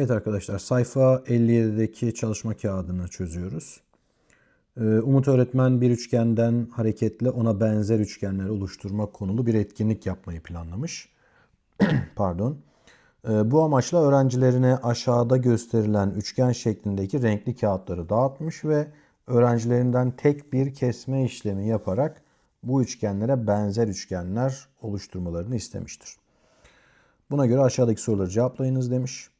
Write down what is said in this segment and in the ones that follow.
Evet arkadaşlar sayfa 57'deki çalışma kağıdını çözüyoruz. Ee, Umut öğretmen bir üçgenden hareketle ona benzer üçgenler oluşturmak konulu bir etkinlik yapmayı planlamış. Pardon. Ee, Bu amaçla öğrencilerine aşağıda gösterilen üçgen şeklindeki renkli kağıtları dağıtmış ve öğrencilerinden tek bir kesme işlemi yaparak bu üçgenlere benzer üçgenler oluşturmalarını istemiştir. Buna göre aşağıdaki soruları cevaplayınız demiş.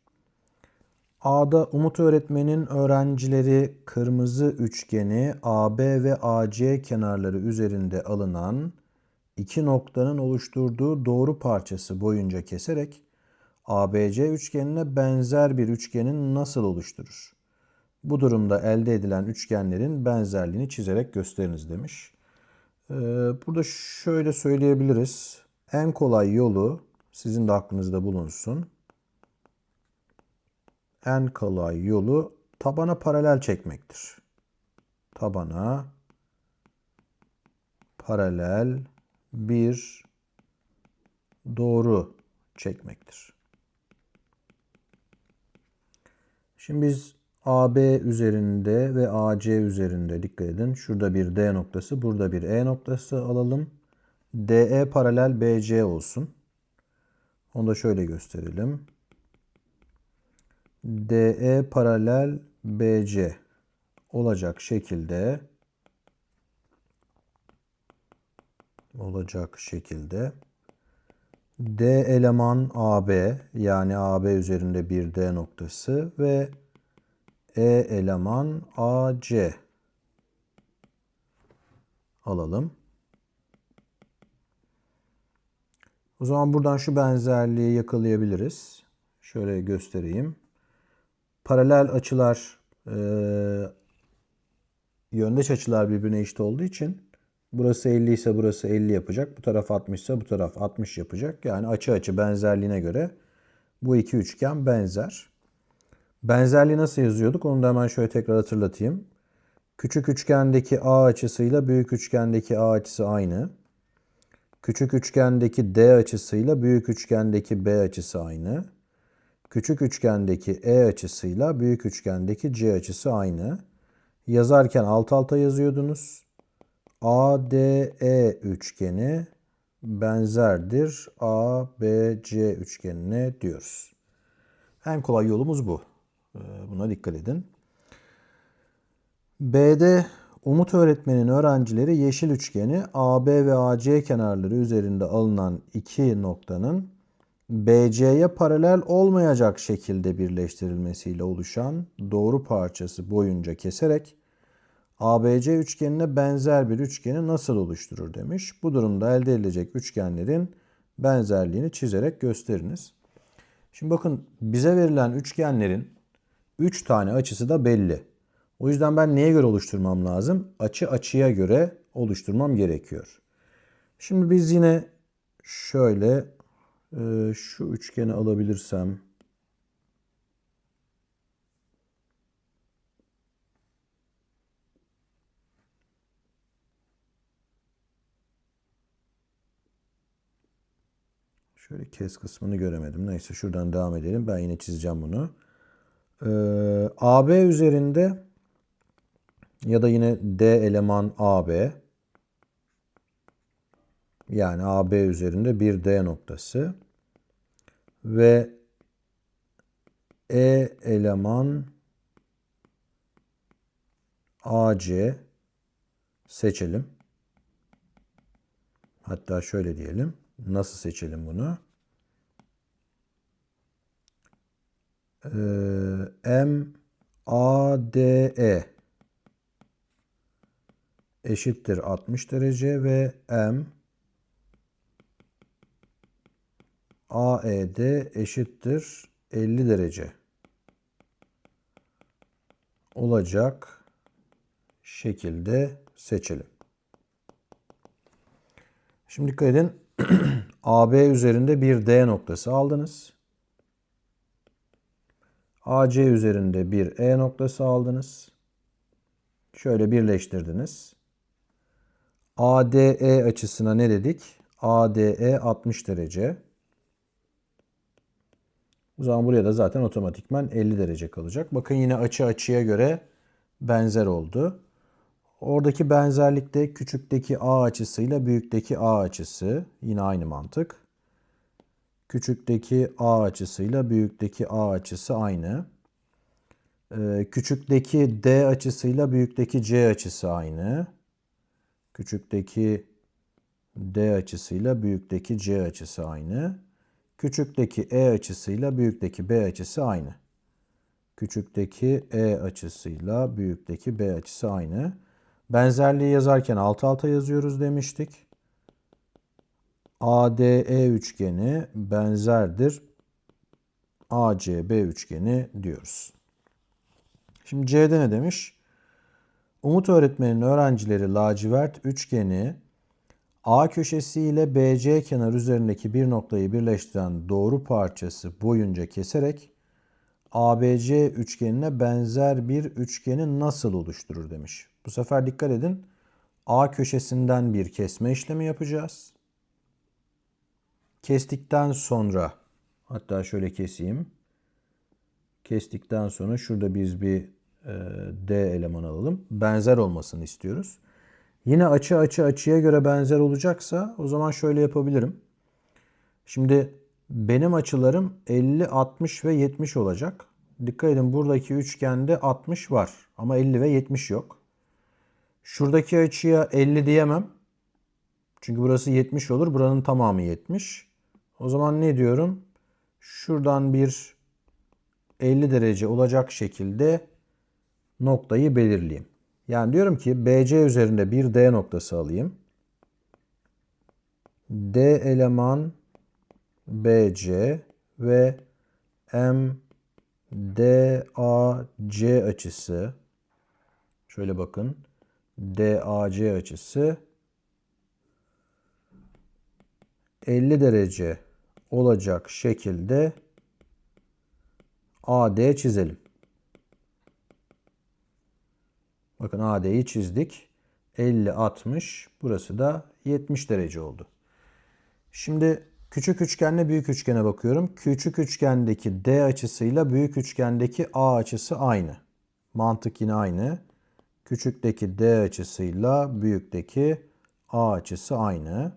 A'da Umut öğretmenin öğrencileri kırmızı üçgeni AB ve AC kenarları üzerinde alınan iki noktanın oluşturduğu doğru parçası boyunca keserek ABC üçgenine benzer bir üçgenin nasıl oluşturur? Bu durumda elde edilen üçgenlerin benzerliğini çizerek gösteriniz demiş. Ee, Burada şöyle söyleyebiliriz. En kolay yolu sizin de aklınızda bulunsun en kolay yolu tabana paralel çekmektir. Tabana paralel bir doğru çekmektir. Şimdi biz AB üzerinde ve AC üzerinde dikkat edin. Şurada bir D noktası, burada bir E noktası alalım. DE paralel BC olsun. Onu da şöyle gösterelim. DE paralel BC olacak şekilde olacak şekilde D eleman AB yani AB üzerinde bir D noktası ve E eleman AC alalım. O zaman buradan şu benzerliği yakalayabiliriz. Şöyle göstereyim paralel açılar e, yöndeş açılar birbirine eşit olduğu için burası 50 ise burası 50 yapacak. Bu taraf 60 ise bu taraf 60 yapacak. Yani açı açı benzerliğine göre bu iki üçgen benzer. Benzerliği nasıl yazıyorduk? Onu da hemen şöyle tekrar hatırlatayım. Küçük üçgendeki A açısıyla büyük üçgendeki A açısı aynı. Küçük üçgendeki D açısıyla büyük üçgendeki B açısı aynı. Küçük üçgendeki E açısıyla büyük üçgendeki C açısı aynı. Yazarken alt alta yazıyordunuz. ADE üçgeni benzerdir ABC üçgenine diyoruz. En kolay yolumuz bu. Ee, buna dikkat edin. B'de Umut öğretmenin öğrencileri yeşil üçgeni AB ve AC kenarları üzerinde alınan iki noktanın BC'ye paralel olmayacak şekilde birleştirilmesiyle oluşan doğru parçası boyunca keserek ABC üçgenine benzer bir üçgeni nasıl oluşturur demiş. Bu durumda elde edilecek üçgenlerin benzerliğini çizerek gösteriniz. Şimdi bakın bize verilen üçgenlerin 3 tane açısı da belli. O yüzden ben neye göre oluşturmam lazım? Açı açıya göre oluşturmam gerekiyor. Şimdi biz yine şöyle ee, şu üçgeni alabilirsem Şöyle kes kısmını göremedim. Neyse şuradan devam edelim. Ben yine çizeceğim bunu. Ee, AB üzerinde ya da yine D eleman AB yani AB üzerinde bir D noktası ve E eleman AC seçelim. Hatta şöyle diyelim. Nasıl seçelim bunu? Ee, M A D E eşittir 60 derece ve M AED eşittir 50 derece olacak şekilde seçelim. Şimdi dikkat edin. AB üzerinde bir D noktası aldınız. AC üzerinde bir E noktası aldınız. Şöyle birleştirdiniz. ADE açısına ne dedik? ADE 60 derece. O zaman buraya da zaten otomatikman 50 derece kalacak. Bakın yine açı açıya göre benzer oldu. Oradaki benzerlikte küçükteki A açısıyla büyükteki A açısı yine aynı mantık. Küçükteki A açısıyla büyükteki A açısı aynı. Ee, küçükteki D açısıyla büyükteki C açısı aynı. Küçükteki D açısıyla büyükteki C açısı aynı. Küçükteki E açısıyla büyükteki B açısı aynı. Küçükteki E açısıyla büyükteki B açısı aynı. Benzerliği yazarken alt alta yazıyoruz demiştik. ADE üçgeni benzerdir ACB üçgeni diyoruz. Şimdi C'de ne demiş? Umut öğretmenin öğrencileri lacivert üçgeni A köşesi ile BC kenar üzerindeki bir noktayı birleştiren doğru parçası boyunca keserek ABC üçgenine benzer bir üçgeni nasıl oluşturur demiş. Bu sefer dikkat edin. A köşesinden bir kesme işlemi yapacağız. Kestikten sonra hatta şöyle keseyim. Kestikten sonra şurada biz bir e, D eleman alalım. Benzer olmasını istiyoruz. Yine açı açı açıya göre benzer olacaksa o zaman şöyle yapabilirim. Şimdi benim açılarım 50, 60 ve 70 olacak. Dikkat edin buradaki üçgende 60 var ama 50 ve 70 yok. Şuradaki açıya 50 diyemem. Çünkü burası 70 olur. Buranın tamamı 70. O zaman ne diyorum? Şuradan bir 50 derece olacak şekilde noktayı belirleyeyim. Yani diyorum ki BC üzerinde bir D noktası alayım. D eleman BC ve M DAC açısı şöyle bakın DAC açısı 50 derece olacak şekilde AD çizelim. Bakın AD'yi çizdik. 50, 60. Burası da 70 derece oldu. Şimdi küçük üçgenle büyük üçgene bakıyorum. Küçük üçgendeki D açısıyla büyük üçgendeki A açısı aynı. Mantık yine aynı. Küçükteki D açısıyla büyükteki A açısı aynı.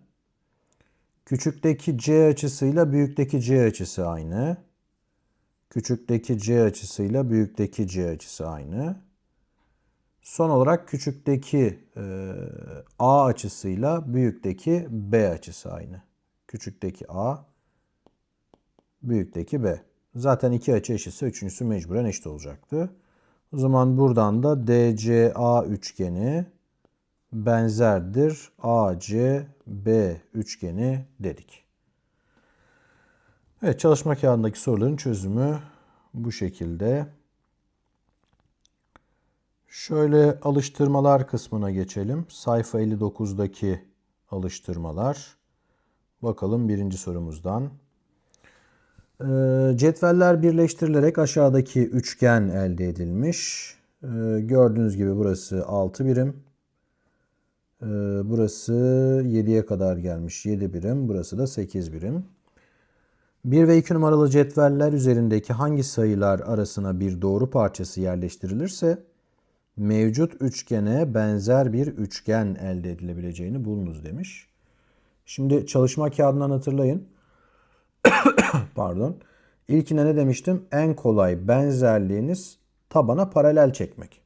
Küçükteki C açısıyla büyükteki C açısı aynı. Küçükteki C açısıyla büyükteki C açısı aynı. Son olarak küçükteki e, A açısıyla büyükteki B açısı aynı. Küçükteki A, büyükteki B. Zaten iki açı eşitse üçüncüsü mecburen eşit olacaktı. O zaman buradan da DCA üçgeni benzerdir ACB üçgeni dedik. Evet çalışma kağıdındaki soruların çözümü bu şekilde. Şöyle alıştırmalar kısmına geçelim. Sayfa 59'daki alıştırmalar. Bakalım birinci sorumuzdan. Ee, cetveller birleştirilerek aşağıdaki üçgen elde edilmiş. Ee, gördüğünüz gibi burası 6 birim. Ee, burası 7'ye kadar gelmiş 7 birim. Burası da 8 birim. 1 ve 2 numaralı cetveller üzerindeki hangi sayılar arasına bir doğru parçası yerleştirilirse mevcut üçgene benzer bir üçgen elde edilebileceğini bulunuz demiş. Şimdi çalışma kağıdından hatırlayın. Pardon. İlkine ne demiştim? En kolay benzerliğiniz tabana paralel çekmek.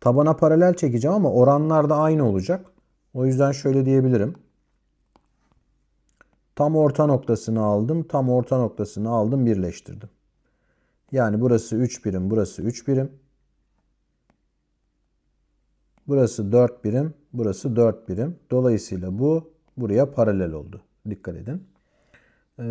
Tabana paralel çekeceğim ama oranlar da aynı olacak. O yüzden şöyle diyebilirim. Tam orta noktasını aldım. Tam orta noktasını aldım birleştirdim. Yani burası 3 birim, burası 3 birim. Burası 4 birim, burası 4 birim. Dolayısıyla bu buraya paralel oldu. Dikkat edin. Ee,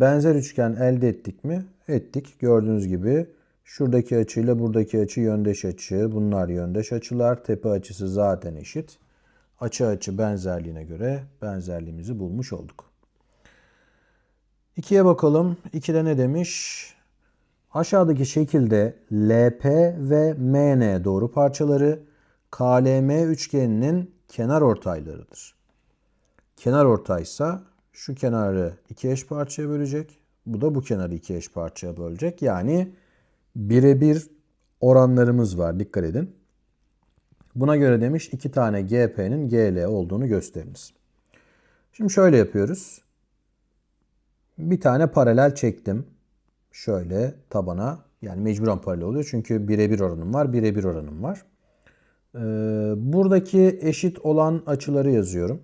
benzer üçgen elde ettik mi? Ettik. Gördüğünüz gibi şuradaki açıyla buradaki açı yöndeş açı. Bunlar yöndeş açılar. Tepe açısı zaten eşit. Açı açı benzerliğine göre benzerliğimizi bulmuş olduk. 2'ye bakalım. 2'de ne demiş? Aşağıdaki şekilde LP ve MN doğru parçaları KLM üçgeninin kenar ortaylarıdır. Kenar ortaysa şu kenarı iki eş parçaya bölecek. Bu da bu kenarı iki eş parçaya bölecek. Yani birebir oranlarımız var. Dikkat edin. Buna göre demiş iki tane GP'nin GL olduğunu gösteriniz. Şimdi şöyle yapıyoruz. Bir tane paralel çektim. Şöyle tabana yani mecburen paralel oluyor. Çünkü birebir oranım var, birebir oranım var. Ee, buradaki eşit olan açıları yazıyorum.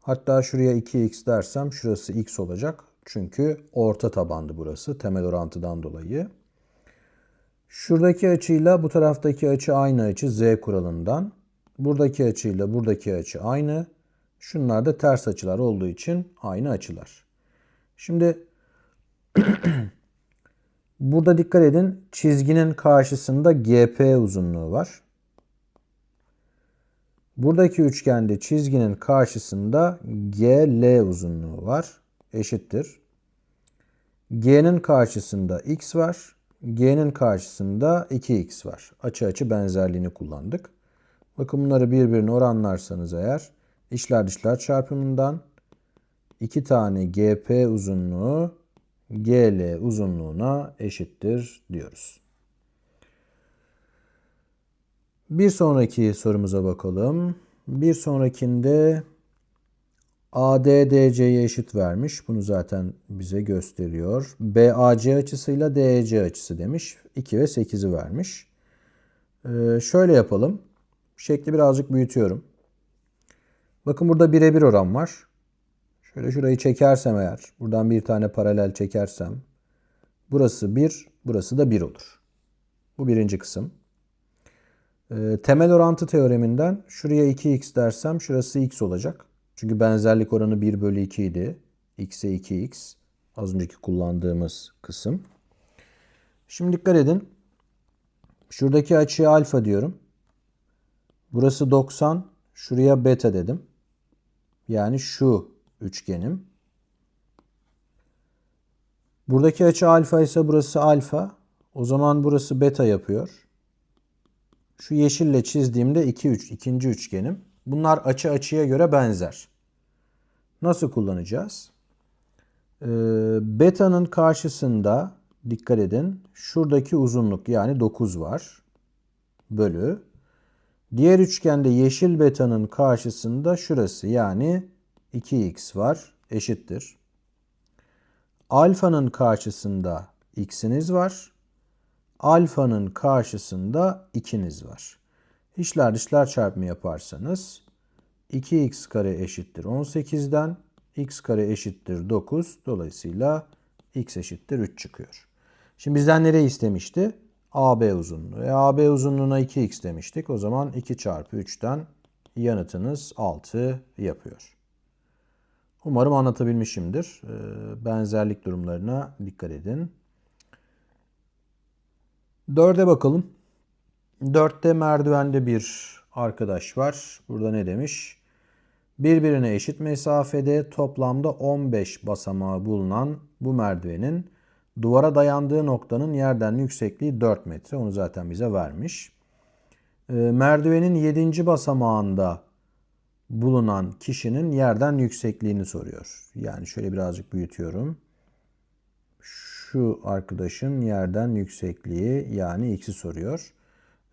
Hatta şuraya 2x dersem şurası x olacak. Çünkü orta tabandı burası temel orantıdan dolayı. Şuradaki açıyla bu taraftaki açı aynı açı z kuralından. Buradaki açıyla buradaki açı aynı. Şunlar da ters açılar olduğu için aynı açılar. Şimdi burada dikkat edin çizginin karşısında GP uzunluğu var. Buradaki üçgende çizginin karşısında GL uzunluğu var. Eşittir. G'nin karşısında x var. G'nin karşısında 2x var. Açı açı benzerliğini kullandık. Bakın bunları birbirine oranlarsanız eğer içler dışlar çarpımından 2 tane GP uzunluğu GL uzunluğuna eşittir diyoruz. Bir sonraki sorumuza bakalım. Bir sonrakinde ADDC'ye eşit vermiş. Bunu zaten bize gösteriyor. BAC açısıyla DEC açısı demiş. 2 ve 8'i vermiş. Ee, şöyle yapalım. Şekli birazcık büyütüyorum. Bakın burada birebir oran var. Şöyle şurayı çekersem eğer, buradan bir tane paralel çekersem, burası 1, burası da 1 olur. Bu birinci kısım. Ee, temel orantı teoreminden şuraya 2x dersem şurası x olacak. Çünkü benzerlik oranı 1 bölü 2 idi. x'e 2x. Az önceki kullandığımız kısım. Şimdi dikkat edin. Şuradaki açıya alfa diyorum. Burası 90. Şuraya beta dedim. Yani şu üçgenim. Buradaki açı alfa ise burası alfa. O zaman burası beta yapıyor. Şu yeşille çizdiğimde 2 3 ikinci üçgenim. Bunlar açı açıya göre benzer. Nasıl kullanacağız? Ee, beta'nın karşısında dikkat edin şuradaki uzunluk yani 9 var. Bölü. Diğer üçgende yeşil beta'nın karşısında şurası yani 2x var eşittir. Alfa'nın karşısında x'iniz var. Alfa'nın karşısında 2'niz var. İşler dışlar çarpımı yaparsanız 2x kare eşittir 18'den x kare eşittir 9. Dolayısıyla x eşittir 3 çıkıyor. Şimdi bizden nereyi istemişti? AB uzunluğu. E, AB uzunluğuna 2x demiştik. O zaman 2 çarpı 3'ten yanıtınız 6 yapıyor. Umarım anlatabilmişimdir. E, benzerlik durumlarına dikkat edin. 4'e bakalım. 4'te merdivende bir arkadaş var. Burada ne demiş? Birbirine eşit mesafede toplamda 15 basamağı bulunan bu merdivenin duvara dayandığı noktanın yerden yüksekliği 4 metre. Onu zaten bize vermiş. Ee, merdivenin 7. basamağında bulunan kişinin yerden yüksekliğini soruyor. Yani şöyle birazcık büyütüyorum. Şu arkadaşın yerden yüksekliği yani x'i soruyor.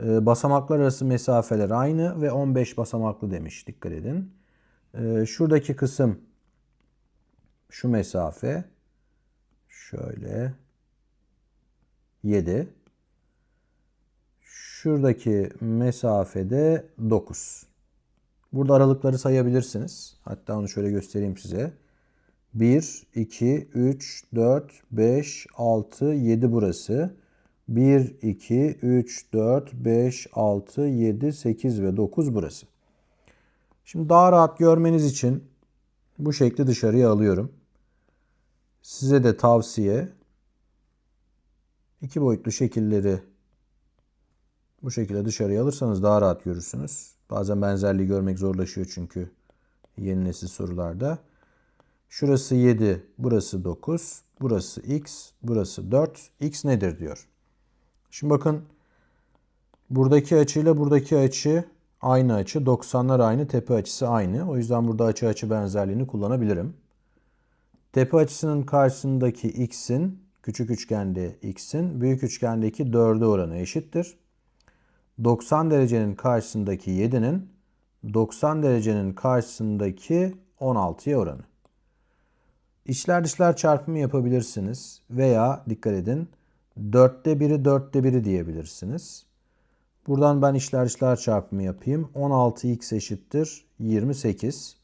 Ee, basamaklar arası mesafeler aynı ve 15 basamaklı demiş. Dikkat edin. Ee, şuradaki kısım şu mesafe şöyle 7. Şuradaki mesafede 9. Burada aralıkları sayabilirsiniz. Hatta onu şöyle göstereyim size. 1, 2, 3, 4, 5, 6, 7 burası. 1, 2, 3, 4, 5, 6, 7, 8 ve 9 burası. Şimdi daha rahat görmeniz için bu şekli dışarıya alıyorum. Size de tavsiye iki boyutlu şekilleri bu şekilde dışarıya alırsanız daha rahat görürsünüz. Bazen benzerliği görmek zorlaşıyor çünkü yeni nesil sorularda. Şurası 7, burası 9, burası x, burası 4. x nedir diyor. Şimdi bakın buradaki açıyla buradaki açı aynı açı. 90'lar aynı, tepe açısı aynı. O yüzden burada açı açı benzerliğini kullanabilirim. Tepe açısının karşısındaki x'in küçük üçgende x'in büyük üçgendeki 4'e oranı eşittir. 90 derecenin karşısındaki 7'nin 90 derecenin karşısındaki 16'ya oranı. İçler dışlar çarpımı yapabilirsiniz veya dikkat edin 4'te 1'i 4'te 1'i diyebilirsiniz. Buradan ben içler dışlar çarpımı yapayım. 16x eşittir 28.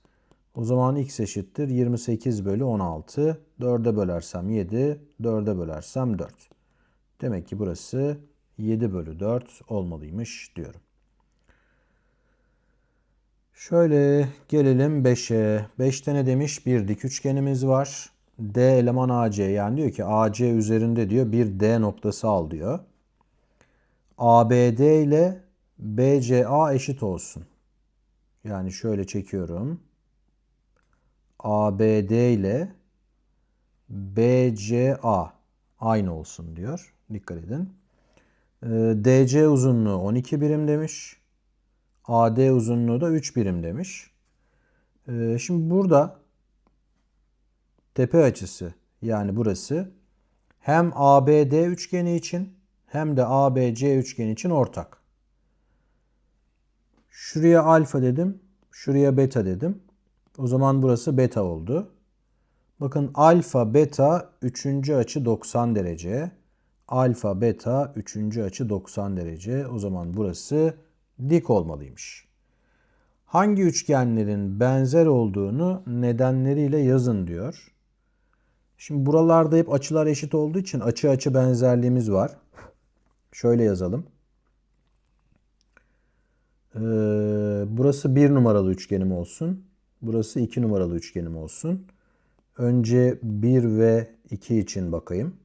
O zaman x eşittir 28 bölü 16. 4'e bölersem 7, 4'e bölersem 4. Demek ki burası 7 bölü 4 olmalıymış diyorum. Şöyle gelelim 5'e. 5'te ne demiş? Bir dik üçgenimiz var. D eleman AC yani diyor ki AC üzerinde diyor bir D noktası al diyor. ABD ile BCA eşit olsun. Yani şöyle çekiyorum. ABD ile BCA aynı olsun diyor. Dikkat edin. Ee, DC uzunluğu 12 birim demiş. AD uzunluğu da 3 birim demiş. Ee, şimdi burada tepe açısı yani burası hem ABD üçgeni için hem de ABC üçgeni için ortak. Şuraya alfa dedim, şuraya beta dedim. O zaman burası beta oldu. Bakın alfa beta 3. açı 90 derece. Alfa beta 3. açı 90 derece. O zaman burası dik olmalıymış. Hangi üçgenlerin benzer olduğunu nedenleriyle yazın diyor. Şimdi buralarda hep açılar eşit olduğu için açı açı benzerliğimiz var. Şöyle yazalım. Ee, burası bir numaralı üçgenim olsun. Burası iki numaralı üçgenim olsun. Önce 1 ve 2 için bakayım.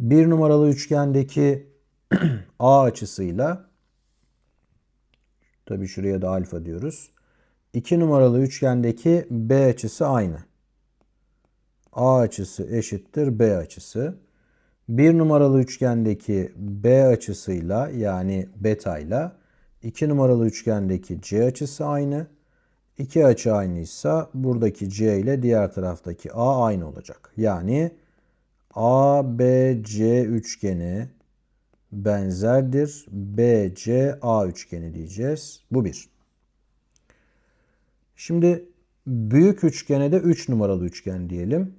1 numaralı üçgendeki A açısıyla tabi şuraya da alfa diyoruz. 2 numaralı üçgendeki B açısı aynı. A açısı eşittir B açısı. 1 numaralı üçgendeki B açısıyla yani beta ile 2 numaralı üçgendeki C açısı aynı. İki açı aynıysa buradaki C ile diğer taraftaki A aynı olacak. Yani ABC üçgeni benzerdir. BCA üçgeni diyeceğiz. Bu bir. Şimdi büyük üçgene de 3 numaralı üçgen diyelim.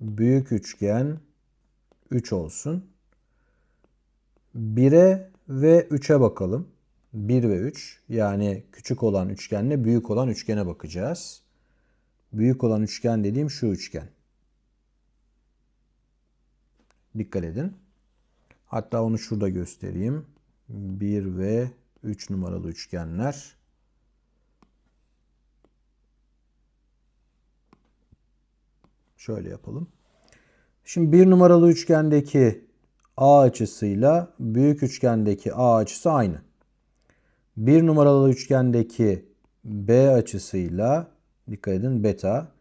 Büyük üçgen 3 olsun. 1'e ve 3'e bakalım. 1 ve 3 yani küçük olan üçgenle büyük olan üçgene bakacağız. Büyük olan üçgen dediğim şu üçgen. Dikkat edin. Hatta onu şurada göstereyim. 1 ve 3 numaralı üçgenler. Şöyle yapalım. Şimdi bir numaralı üçgendeki A açısıyla büyük üçgendeki A açısı aynı. Bir numaralı üçgendeki B açısıyla dikkat edin beta.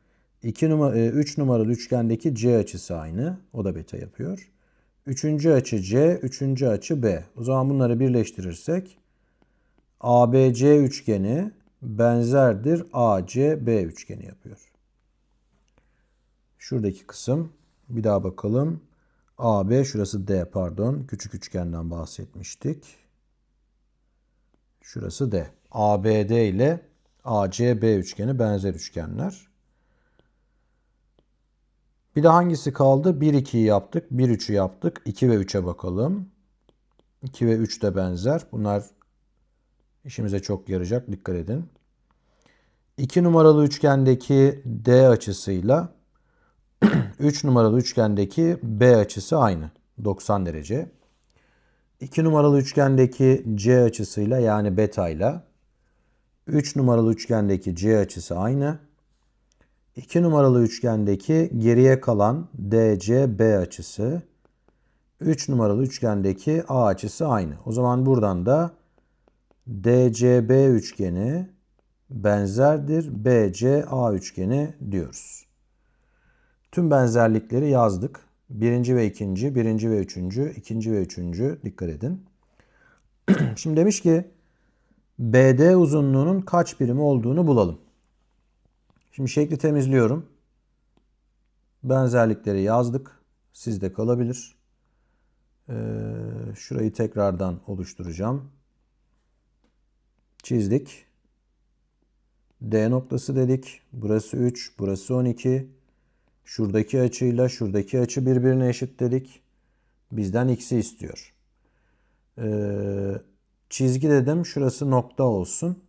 2 numara 3 numaralı üçgendeki C açısı aynı. O da beta yapıyor. Üçüncü açı C, üçüncü açı B. O zaman bunları birleştirirsek ABC üçgeni benzerdir ACB üçgeni yapıyor. Şuradaki kısım bir daha bakalım. AB şurası D pardon. Küçük üçgenden bahsetmiştik. Şurası D. ABD ile ACB üçgeni benzer üçgenler. Bir de hangisi kaldı? 1 2'yi yaptık. 1 3'ü yaptık. 2 ve 3'e bakalım. 2 ve 3 de benzer. Bunlar işimize çok yarayacak. Dikkat edin. 2 numaralı üçgendeki D açısıyla 3 numaralı üçgendeki B açısı aynı. 90 derece. 2 numaralı üçgendeki C açısıyla yani beta ile 3 numaralı üçgendeki C açısı aynı. 2 numaralı üçgendeki geriye kalan DCB açısı 3 numaralı üçgendeki A açısı aynı. O zaman buradan da DCB üçgeni benzerdir BCA üçgeni diyoruz. Tüm benzerlikleri yazdık. Birinci ve ikinci, birinci ve üçüncü, ikinci ve üçüncü dikkat edin. Şimdi demiş ki BD uzunluğunun kaç birim olduğunu bulalım. Şimdi şekli temizliyorum. Benzerlikleri yazdık. Sizde kalabilir. Ee, şurayı tekrardan oluşturacağım. Çizdik. D noktası dedik. Burası 3, burası 12. Şuradaki açıyla şuradaki açı birbirine eşit dedik. Bizden x'i istiyor. Ee, çizgi dedim. Şurası nokta olsun.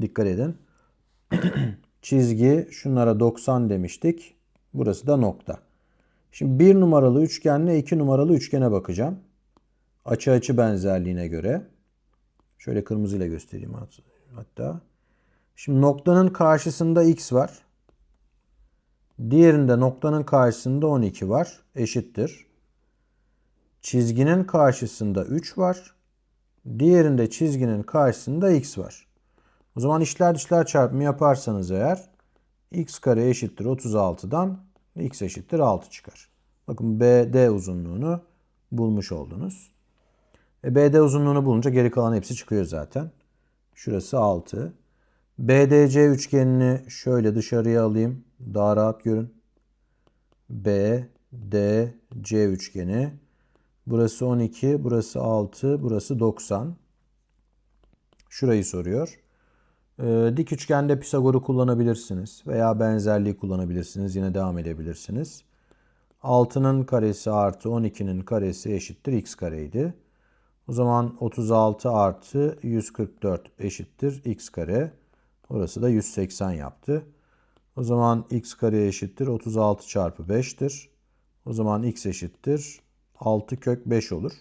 Dikkat edin. çizgi şunlara 90 demiştik. Burası da nokta. Şimdi bir numaralı üçgenle iki numaralı üçgene bakacağım. Açı açı benzerliğine göre. Şöyle kırmızıyla göstereyim hatta. Şimdi noktanın karşısında x var. Diğerinde noktanın karşısında 12 var. Eşittir. Çizginin karşısında 3 var. Diğerinde çizginin karşısında x var. O zaman işler dışlar çarpımı yaparsanız eğer x kare eşittir 36'dan x eşittir 6 çıkar. Bakın BD uzunluğunu bulmuş oldunuz. E BD uzunluğunu bulunca geri kalan hepsi çıkıyor zaten. Şurası 6. BDC üçgenini şöyle dışarıya alayım. Daha rahat görün. BDC üçgeni. Burası 12, burası 6, burası 90. Şurayı soruyor. Ee, dik üçgende Pisagor'u kullanabilirsiniz veya benzerliği kullanabilirsiniz. Yine devam edebilirsiniz. 6'nın karesi artı 12'nin karesi eşittir x kareydi. O zaman 36 artı 144 eşittir x kare. Orası da 180 yaptı. O zaman x kare eşittir 36 çarpı 5'tir. O zaman x eşittir 6 kök 5 olur.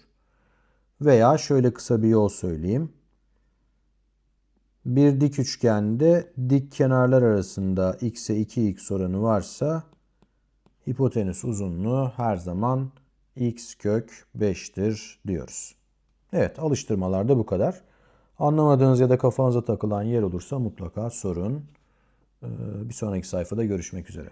Veya şöyle kısa bir yol söyleyeyim. Bir dik üçgende dik kenarlar arasında x'e 2x oranı varsa hipotenüs uzunluğu her zaman x kök 5'tir diyoruz. Evet alıştırmalarda bu kadar. Anlamadığınız ya da kafanıza takılan yer olursa mutlaka sorun. Ee, Bir sonraki sayfada görüşmek üzere.